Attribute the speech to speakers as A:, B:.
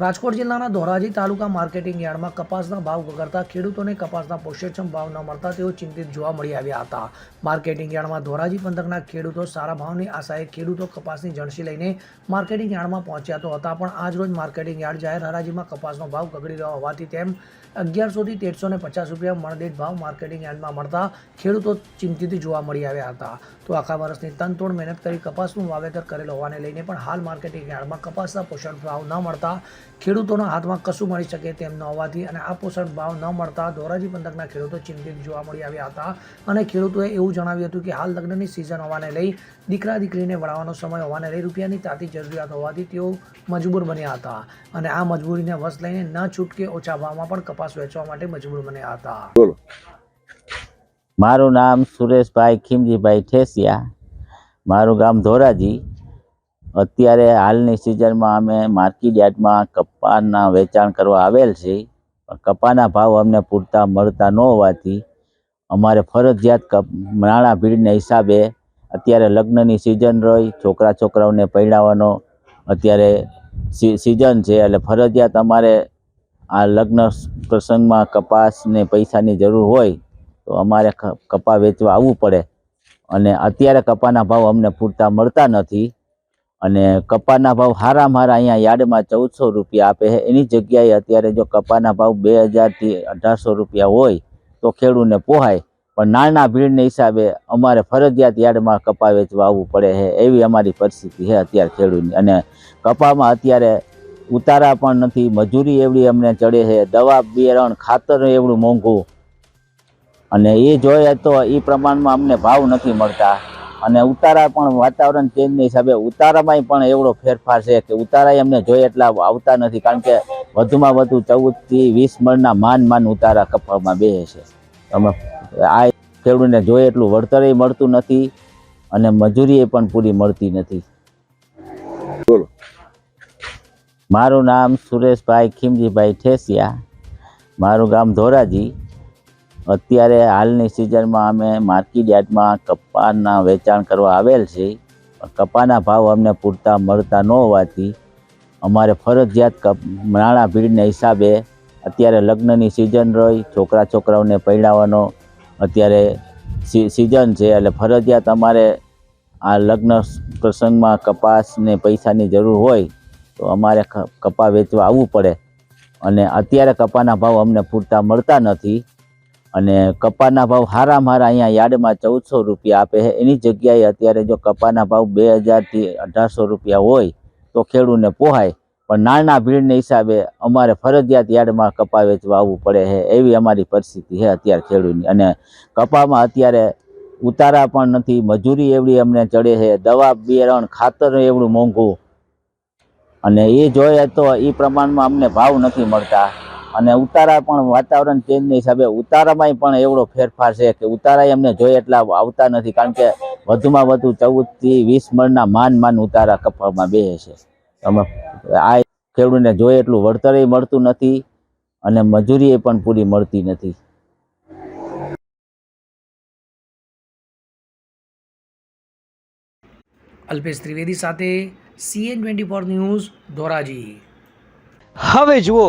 A: રાજકોટ જિલ્લાના ધોરાજી તાલુકા માર્કેટિંગ યાર્ડમાં કપાસના ભાવ વગરતા ખેડૂતોને કપાસના પોષેક્ષમ ભાવ ન મળતા તેઓ ચિંતિત જોવા મળી આવ્યા હતા. માર્કેટિંગ યાર્ડમાં ધોરાજી પંથકના ખેડૂતો સારા ભાવની આશાએ ખેડૂતો કપાસની જણસી લઈને માર્કેટિંગ યાર્ડમાં પહોંચ્યા તો હતા, પણ આજરોજ માર્કેટિંગ યાર્ડ જાહેર હરાજીમાં કપાસનો ભાવ ગગડી રહ્યો હોવાથી તેમ અગિયારસોથી તેરસો ને પચાસ રૂપિયા મણદીઠ ભાવ માર્કેટિંગ યાર્ડમાં મળતા ખેડૂતો ચિંતિત જોવા મળી આવ્યા હતા. તો આખા વર્ષની તનતોડ મહેનત કરી કપાસનું વાવેતર કરેલ હોવાને લઈને પણ હાલ માર્કેટિંગ યાર્ડમાં કપાસના પોષણ ભાવ ન મળતા ખેડૂતોના હાથમાં કશું મળી શકે તેમ ન હોવાથી અને આ પોષણ ભાવ ન મળતા ધોરાજી પંથકના ખેડૂતો ચિંતિત જોવા મળી આવ્યા હતા. અને ખેડૂતોએ એવું જણાવ્યું હતું કે હાલ લગ્નની સિઝન હોવાને લઈ દીકરા દીકરીને વળાવવાનો સમય હોવાને લઈ રૂપિયાની તાતી જરૂરિયાત હોવાથી તેઓ મજબૂર બન્યા હતા અને આ મજબૂરીને વશ લઈને ન છૂટકે ઓછા ભાવમાં પણ કપાસ વેચવા માટે મજબૂર બન્યા હતા.
B: મારું નામ સુરેશભાઈ ખીમજીભાઈ ઠેસિયા. મારું ગામ ધોરાજી. અત્યારે હાલની સિઝનમાં અમે માર્કેટ યાર્ડમાં કપાના વેચાણ કરવા આવેલ છે. કપાના ભાવ અમને પૂરતા મળતા ન હોવાથી અમારે ફરજિયાત કપ, નાણાં ભીડને હિસાબે અત્યારે લગ્નની સિઝન રહી, છોકરા છોકરાઓને પરણાવવાનો અત્યારે સિઝન છે. એટલે ફરજિયાત અમારે આ લગ્ન પ્રસંગમાં કપાસને પૈસાની જરૂર હોય તો અમારે કપા વેચવા આવવું પડે. અને અત્યારે કપાના ભાવ અમને પૂરતા મળતા નથી. અને કપાના ભાવ હારા મારા અહીંયા યાર્ડમાં ચૌદસો રૂપિયા આપે છે. એની જગ્યાએ અત્યારે જો કપાના ભાવ બે હજારથી અઢારસો રૂપિયા હોય તો ખેડૂતને પોહાય. પણ નાના ભીડને હિસાબે અમારે ફરજિયાત યાર્ડમાં કપા વેચવા આવવું પડે છે. એવી અમારી પરિસ્થિતિ છે અત્યારે ખેડૂતની અને કપામાં અત્યારે ઉતારા પણ નથી. મજૂરી એવડી અમને ચડે છે. દવા બિયારણ, ખાતર એવડું મોંઘું. અને એ જોઈએ તો એ પ્રમાણમાં અમને ભાવ નથી મળતા. અને ઉતારા પણ વાતાવરણ ચેન્જની હિસાબે ઉતારામાંય પણ એવડો ફેરફાર છે કે ઉતારા અમને જોઈએ એટલા આવતા નથી કારણ કે વધુમાં વધુ ચૌદથી વીસ મણના માન માન ઉતારા કપામાં બે છે. તમે આ ખેડૂતને જોઈએ એટલું વળતરે મળતું નથી અને મજૂરીએ પણ પૂરી મળતી નથી. બોલો. મારું નામ સુરેશભાઈ ખીમજીભાઈ ઠેસિયા મારું ગામ ધોરાજી અત્યારે હાલની સિઝનમાં અમે માર્કેટ યાર્ડમાં કપાના વેચાણ કરવા આવેલ છે. કપાના ભાવ અમને પૂરતા મળતા ન હોવાથી અમારે ફરજિયાત કપ, નાણાં ભીડને હિસાબે અત્યારે લગ્નની સિઝન રહી છોકરા છોકરાઓને પહેરાવવાનો અત્યારે સિઝન છે. એટલે ફરજિયાત અમારે આ લગ્ન પ્રસંગમાં કપાસને પૈસાની જરૂર હોય તો અમારે કપા વેચવા આવવું પડે. અને અત્યારે કપાના ભાવ અમને પૂરતા મળતા નથી. અને કપાના ભાવ હારા મારા અહીંયા યાર્ડમાં ચૌદસો રૂપિયા આપે છે. એની જગ્યાએ અત્યારે જો કપાના ભાવ બે હજારથી અઢારસો રૂપિયા હોય તો ખેડૂતને પોહાય. પણ નાના ભીડને હિસાબે અમારે ફરજિયાત યાર્ડમાં કપા વેચવા આવવું પડે છે. એવી અમારી પરિસ્થિતિ છે અત્યારે ખેડૂતની અને કપામાં અત્યારે ઉતારા પણ નથી. મજૂરી એવડી અમને ચડે છે. દવા બિયારણ, ખાતર એવડું મોંઘું. અને એ જોઈએ તો એ પ્રમાણમાં અમને ભાવ નથી મળતા. અને ઉતારા પણ વાતાવરણ ચેન્જની હિસાબે ઉતારામાંય પણ એવડો ફેરફાર છે કે ઉતારા અમને જોઈએ એટલા આવતા નથી કારણ કે વધુમાં વધુ ચૌદથી વીસ મણના માન માન ઉતારા કપામાં બે છે. અમે આ ખેડૂતને જોઈએ એટલું વળતરે મળતું નથી અને મજૂરીએ પણ પૂરી મળતી નથી.
A: અલ્પેશ ત્રિવેદી સાથે CN twenty four news Dhoraji.
C: હવે જુઓ